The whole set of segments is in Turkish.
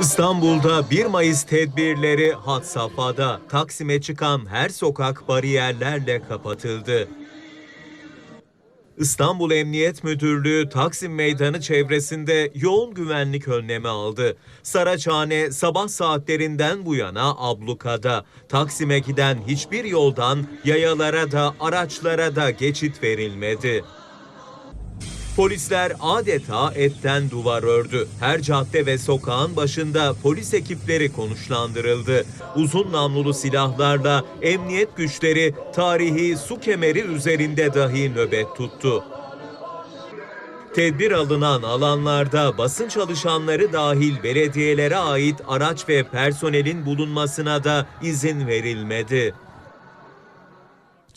İstanbul'da 1 Mayıs tedbirleri had safhada. Taksim'e çıkan her sokak bariyerlerle kapatıldı. İstanbul Emniyet Müdürlüğü Taksim Meydanı çevresinde yoğun güvenlik önlemi aldı. Saraçhane sabah saatlerinden bu yana ablukada. Taksim'e giden hiçbir yoldan yayalara da araçlara da geçit verilmedi. Polisler adeta etten duvar ördü. Her cadde ve sokağın başında polis ekipleri konuşlandırıldı. Uzun namlulu silahlarla emniyet güçleri tarihi su kemeri üzerinde dahi nöbet tuttu. Tedbir alınan alanlarda basın çalışanları dahil belediyelere ait araç ve personelin bulunmasına da izin verilmedi.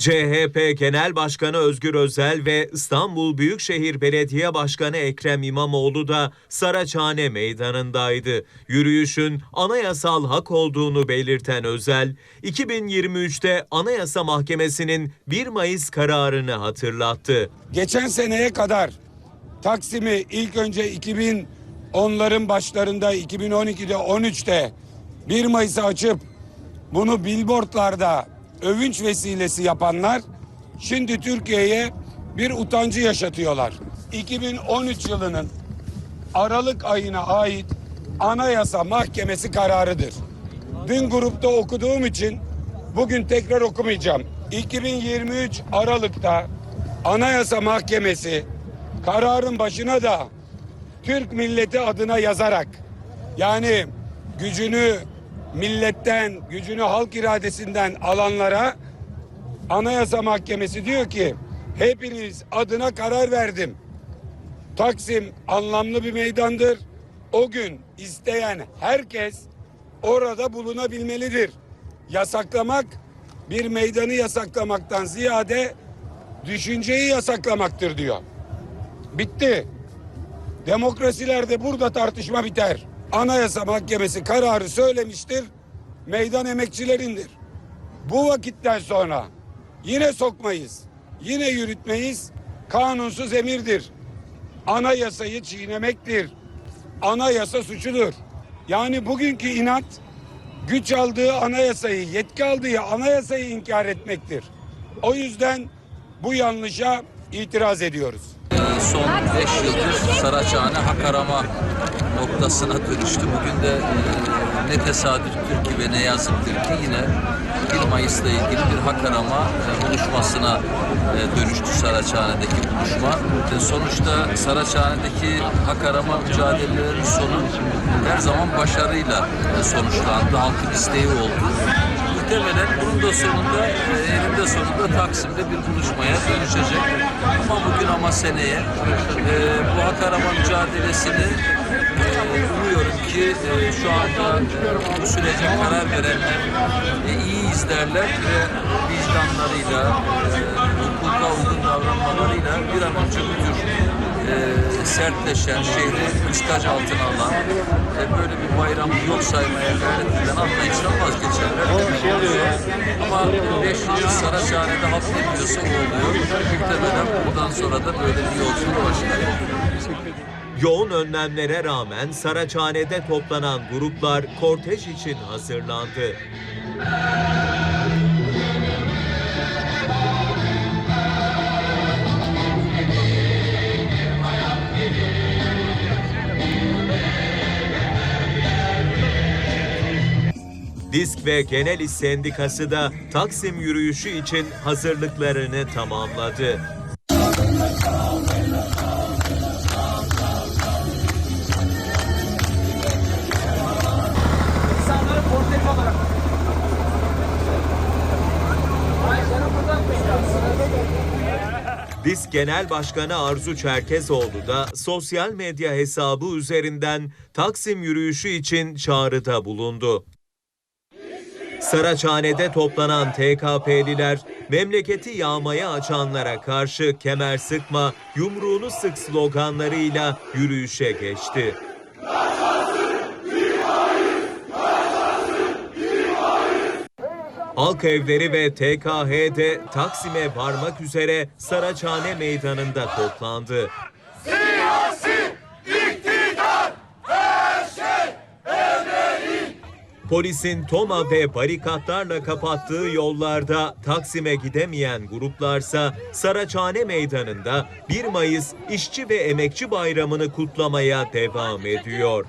CHP Genel Başkanı Özgür Özel ve İstanbul Büyükşehir Belediye Başkanı Ekrem İmamoğlu da Saraçhane meydanındaydı. Yürüyüşün anayasal hak olduğunu belirten Özel, 2023'te Anayasa Mahkemesi'nin 1 Mayıs kararını hatırlattı. Geçen seneye kadar Taksim'i ilk önce 2010'ların başlarında 2012'de 13'te 1 Mayıs'ı açıp bunu billboardlarda övünç vesilesi yapanlar şimdi Türkiye'ye bir utancı yaşatıyorlar. 2013 yılının Aralık ayına ait Anayasa Mahkemesi kararıdır. Dün grupta okuduğum için bugün tekrar okumayacağım. 2023 Aralık'ta Anayasa Mahkemesi kararın başına da Türk milleti adına yazarak yani gücünü milletten, gücünü halk iradesinden alanlara Anayasa Mahkemesi diyor ki hepiniz adına karar verdim. Taksim anlamlı bir meydandır. O gün isteyen herkes orada bulunabilmelidir. Yasaklamak bir meydanı yasaklamaktan ziyade düşünceyi yasaklamaktır diyor. Bitti. Demokrasilerde burada tartışma biter. Anayasa Mahkemesi kararı söylemiştir. Meydan emekçilerindir. Bu vakitten sonra yine sokmayız. Yine yürütmeyiz. Kanunsuz emirdir. Anayasayı çiğnemektir. Anayasa suçudur. Yani bugünkü inat güç aldığı anayasayı, yetki aldığı anayasayı inkar etmektir. O yüzden bu yanlışa itiraz ediyoruz. son 5 yıldır Saraçhane hak arama noktasına dönüştü. Bugün de e, ne tesadüftür ki ve ne yazıktır ki yine 1 Mayıs'la ilgili bir hak arama e, buluşmasına e, dönüştü Saraçhane'deki buluşma. Sonuçta Saraçhane'deki hak arama mücadelelerinin sonu her zaman başarıyla sonuçlandı. Halkın isteği oldu. Muhtemelen bunun da sonunda, e, eninde sonunda Taksim'de bir buluşmaya dönüşecek. Ama bugün ama seneye bu hak arama mücadelesini umuyorum ki e, şu anda e, bu sürece karar verenler e, iyi izlerler ve vicdanlarıyla, e, hukuka uygun davranmalarıyla bir an önce bu tür e, sertleşen, şehri üstac altına alan e, böyle bir bayramı yok saymaya gayret eden anlayışla vazgeçerler. Ama 5 yıl Saraçhane'de halt ediyorsa o oluyor. Muhtemelen buradan sonra da böyle bir yolculuk başlar. Yoğun önlemlere rağmen Saraçhane'de toplanan gruplar kortej için hazırlandı. Disk ve Genel İş Sendikası da Taksim yürüyüşü için hazırlıklarını tamamladı. Disk Genel Başkanı Arzu Çerkezoğlu da sosyal medya hesabı üzerinden Taksim yürüyüşü için çağrıda bulundu. Saraçhane'de toplanan TKP'liler memleketi yağmaya açanlara karşı kemer sıkma, yumruğunu sık sloganlarıyla yürüyüşe geçti. Halk evleri ve TKH'de Taksim'e varmak üzere Saraçhane meydanında toplandı. Siyasi iktidar her şey Polisin toma ve barikatlarla kapattığı yollarda Taksim'e gidemeyen gruplarsa Saraçhane Meydanı'nda 1 Mayıs İşçi ve Emekçi Bayramı'nı kutlamaya devam ediyor.